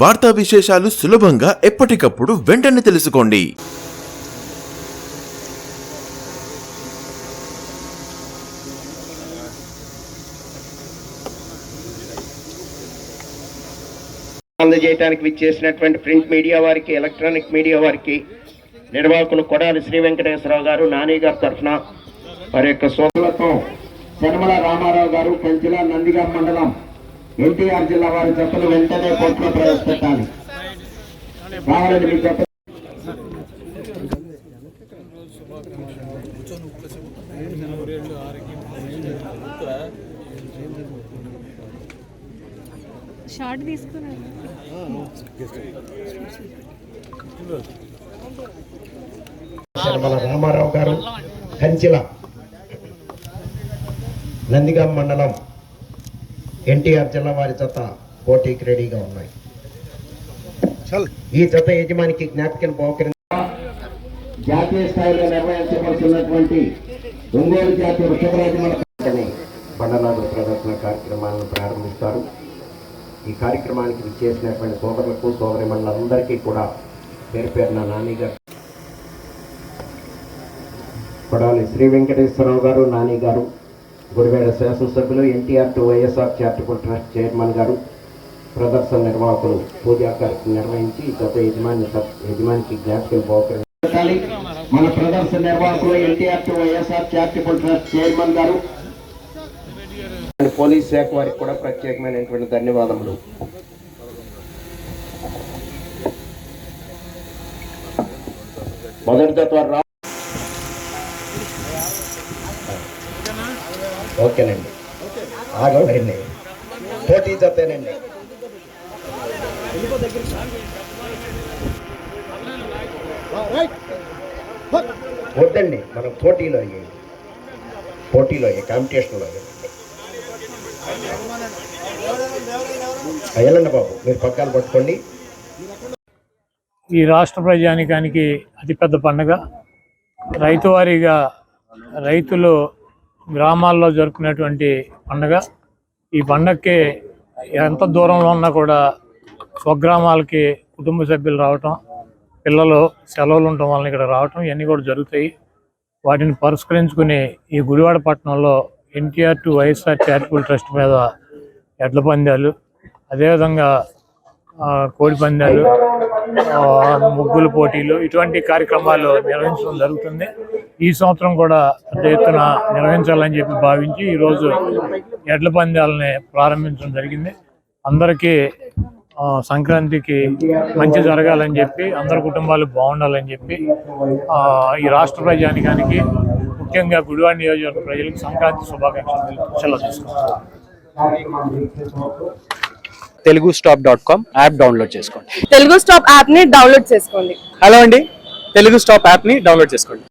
వార్తా విశేషాలు సులభంగా ఎప్పటికప్పుడు వెంటనే తెలుసుకోండి. అందజేయడానికి విచ్చేసినటువంటి ప్రింట్ మీడియా వారికి ఎలక్ట్రానిక్ మీడియా వారికి నిర్వాహకులు కొడాలి శ్రీ వెంకటేశ్వరరావు గారు నాని గారి తరఫున వారి యొక్క సోదరులతో శర్మల రామారావు గారు కంచిల నందిగాం మండలం ఎన్టీఆర్ జిల్లా వారి జతలు వెంటనే కోర్టులో ప్రవేశపెట్టాలి. రావాలని మీ జత షార్ట్ తీసుకున్నాను శర్మల రామారావు గారు కంచిల నందిగాం మండలం ఎన్టీఆర్ జిల్లా వారి జత పోటీకి రెడీగా ఉన్నాయి. ఈ జత యజమానికి జ్ఞాపికను పోకరి జాతీయ స్థాయిలో నిర్వహించవలసినటువంటి ఒంగోలు జాతీయ వృషభరాజమల బండలాడు ప్రదర్శన కార్యక్రమాలను ప్రారంభిస్తారు. ఈ కార్యక్రమానికి విచ్చేసినటువంటి సోదరులకు సోదరి మండలందరికీ కూడా పేరు పేరున నాని గారు కొడాలి శ్రీ వెంకటేశ్వరరావు గారు నాని గారు గుడివేడ శాసనసభ్యులు NTR to YSR charitable trust chairman గారు ప్రదర్శన నిర్వాహకులు పూజా కార్యక్రమం నిర్వహించి గత యజమాని యజమానికి జ్ఞాపకం పోకరించాలి మన ప్రదర్శన నిర్వాహకులు NTR to YSR charitable trust chairman గారు. పోలీస్ శాఖ వారికి కూడా ప్రత్యేకమైనటువంటి ధన్యవాదములు. మొదటి తత్వాలు ఓకేనండి. ఆగండి. పోటీ జతేనండి. వద్దండి మనం పోటీలో అయ్యాయి. పోటీలో అయ్యాయి కాంపిటీషన్లో అయ్యాయి. బాబు మీరు పక్కన పట్టుకోండి. ఈ రాష్ట్ర ప్రజానికానికి అతిపెద్ద పండుగ. రైతువారీగా రైతులు గ్రామాల్లో జరుపుకునేటువంటి పండగ. ఈ పండగకి ఎంత దూరంలో ఉన్నా కూడా స్వగ్రామాలకి కుటుంబ సభ్యులు రావటం పిల్లలు సెలవులు ఉండటం వలన ఇక్కడ రావటం ఇవన్నీ కూడా జరుగుతాయి. వాటిని పరిష్కరించుకుని ఈ గుడివాడ పట్టణంలో NTR to YSR charitable trust మీద ఎడ్ల పందాలు అదేవిధంగా కోడి పందాలు ముగ్గుల పోటీలు ఇటువంటి కార్యక్రమాలు నిర్వహించడం జరుగుతుంది. ఈ సంవత్సరం కూడా పెద్ద ఎత్తున నిర్వహించాలని చెప్పి భావించి ఈరోజు ఎడ్ల పందాలని ప్రారంభించడం జరిగింది. అందరికీ ఆ, సంక్రాంతికి మంచి జరగాలని చెప్పి అందరి కుటుంబాలు బాగుండాలని చెప్పి ఆ, ఈ రాష్ట్ర ప్రజానికానికి ముఖ్యంగా గుడివాడ నియోజకవర్గ ప్రజలకు సంక్రాంతి శుభాకాంక్షలు Telugu stop dot com app download చేసుకోండి. తెలుగు స్టాప్ యాప్ని డౌన్లోడ్ చేసుకోండి. హలో అండి తెలుగు స్టాప్ యాప్ని డౌన్లోడ్ చేసుకోండి.